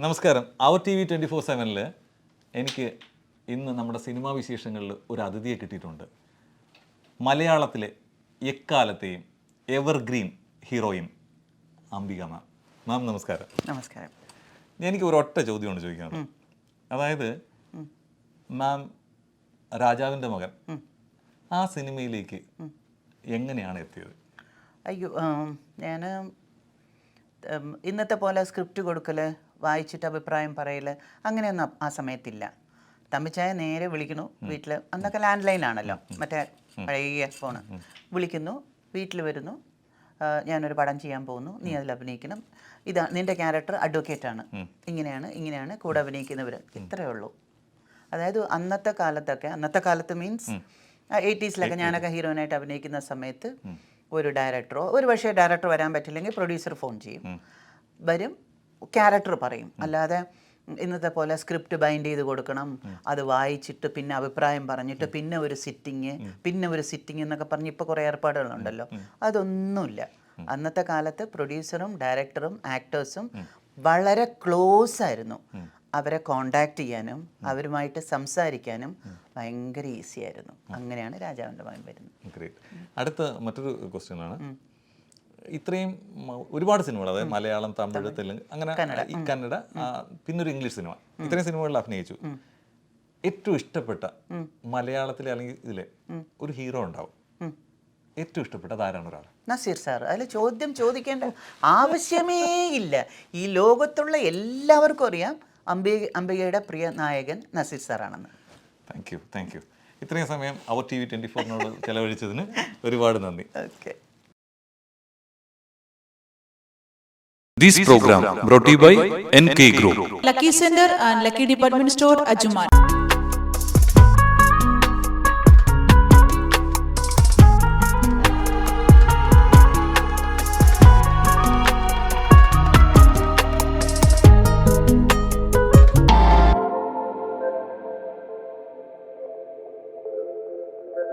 നമസ്കാരം. അവർ T V twenty four സെവനിൽ എനിക്ക് ഇന്ന് നമ്മുടെ സിനിമാ വിശേഷങ്ങളിൽ ഒരു അതിഥിയെ കിട്ടിയിട്ടുണ്ട്. മലയാളത്തിലെ എക്കാലത്തെയും evergreen heroine Ambika ma'am. Ma'am നമസ്കാരം. നമസ്കാരം. എനിക്ക് ഒരൊറ്റ ഒറ്റ ചോദ്യമാണ് ചോദിക്കാനുള്ളത്. അതായത് മാം രാജാവിന്റെ മകൻ ആ സിനിമയിലേക്ക് എങ്ങനെയാണ് എത്തിയത്? അയ്യോ ഞാൻ ഇന്നത്തെ പോലെ സ്ക്രിപ്റ്റ് കൊടുക്കൽ വായിച്ചിട്ട് അഭിപ്രായം പറയൽ അങ്ങനെയൊന്നും ആ- സമയത്തില്ല. തമ്മിച്ചായ നേരെ വിളിക്കണു വീട്ടിൽ അന്നൊക്കെ ലാൻഡ് ലൈൻ ആണല്ലോ മറ്റേ പഴയ ഫോണ് വിളിക്കുന്നു വീട്ടിൽ വരുന്നു ഞാനൊരു പടം ചെയ്യാൻ പോകുന്നു നീ അതിൽ അഭിനയിക്കണം. ഇതാ നിന്റെ ക്യാരക്ടർ അഡ്വക്കേറ്റ് ആണ്. ഇങ്ങനെയാണ് ഇങ്ങനെയാണ് കൂടെ അഭിനയിക്കുന്നവർ ഇത്രയേ ഉള്ളൂ. അതായത് അന്നത്തെ കാലത്തൊക്കെ അന്നത്തെ കാലത്ത് മീൻസ് എയ്റ്റീസിലൊക്കെ ഞാനൊക്കെ ഹീറോയിനായിട്ട് അഭിനയിക്കുന്ന സമയത്ത് ഒരു ഡയറക്ടറോ ഒരു പക്ഷേ ഡയറക്ടർ വരാൻ പറ്റില്ലെങ്കിൽ പ്രൊഡ്യൂസർ ഫോൺ ചെയ്യും. വരും ക്യാരക്ടർ പറയും. അല്ലാതെ ഇന്നത്തെ പോലെ സ്ക്രിപ്റ്റ് ബൈൻഡ് ചെയ്ത് കൊടുക്കണം. അത് വായിച്ചിട്ട് പിന്നെ അഭിപ്രായം പറഞ്ഞിട്ട് പിന്നെ ഒരു സിറ്റിങ് പിന്നെ ഒരു സിറ്റിങ് എന്നൊക്കെ പറഞ്ഞ് ഇപ്പോൾ കുറേ ഏർപ്പാടുകളുണ്ടല്ലോ. അതൊന്നുമില്ല. അന്നത്തെ കാലത്ത് പ്രൊഡ്യൂസറും ഡയറക്ടറും ആക്ടേഴ്സും വളരെ ക്ലോസ് ആയിരുന്നു. അവരെ കോണ്ടാക്ട് ചെയ്യാനും അവരുമായിട്ട് സംസാരിക്കാനും ഭയങ്കര ഈസി ആയിരുന്നു. അങ്ങനെയാണ് രാജാവിന്റെ മകൻ വരുന്നത്. ഗ്രേറ്റ് അടുത്ത മറ്റൊരു ക്വസ്റ്റ്യൻ ആണ്. ഇത്രയും ഒരുപാട് സിനിമകൾ അതായത് മലയാളം തമിഴ് തെലുങ്ക് അങ്ങനെ ഈ കന്നഡ പിന്നൊരു ഇംഗ്ലീഷ് സിനിമ. ഇത്രയും സിനിമകളിൽ അഭിനയിച്ചു. ഏറ്റവും ഇഷ്ടപ്പെട്ട മലയാളത്തിലെ അല്ലെങ്കിൽ ഇതിലെ ഒരു ഹീറോ ഉണ്ടാവും. ഏറ്റവും ഇഷ്ടപ്പെട്ട ആരാണ് ഒരാൾ നസീർ സാർ. അതിൽ ചോദ്യം ചോദിക്കേണ്ട ആവശ്യമേ ഇല്ല. ഈ ലോകത്തുള്ള എല്ലാവർക്കും അറിയാം അംബിക അംബികയുടെ പ്രിയ നായകൻ നസീർ സാറാണെന്ന്. താങ്ക് യു താങ്ക് യു ഇത്രയും സമയം അവർ ടി വി ട്വന്റി ഫോറിനോട് ചെലവഴിച്ചതിന് ഒരുപാട് നന്ദി. Okay This program brought to you by NK Group. Lucky Sender and Lucky Department Store, Ajuman.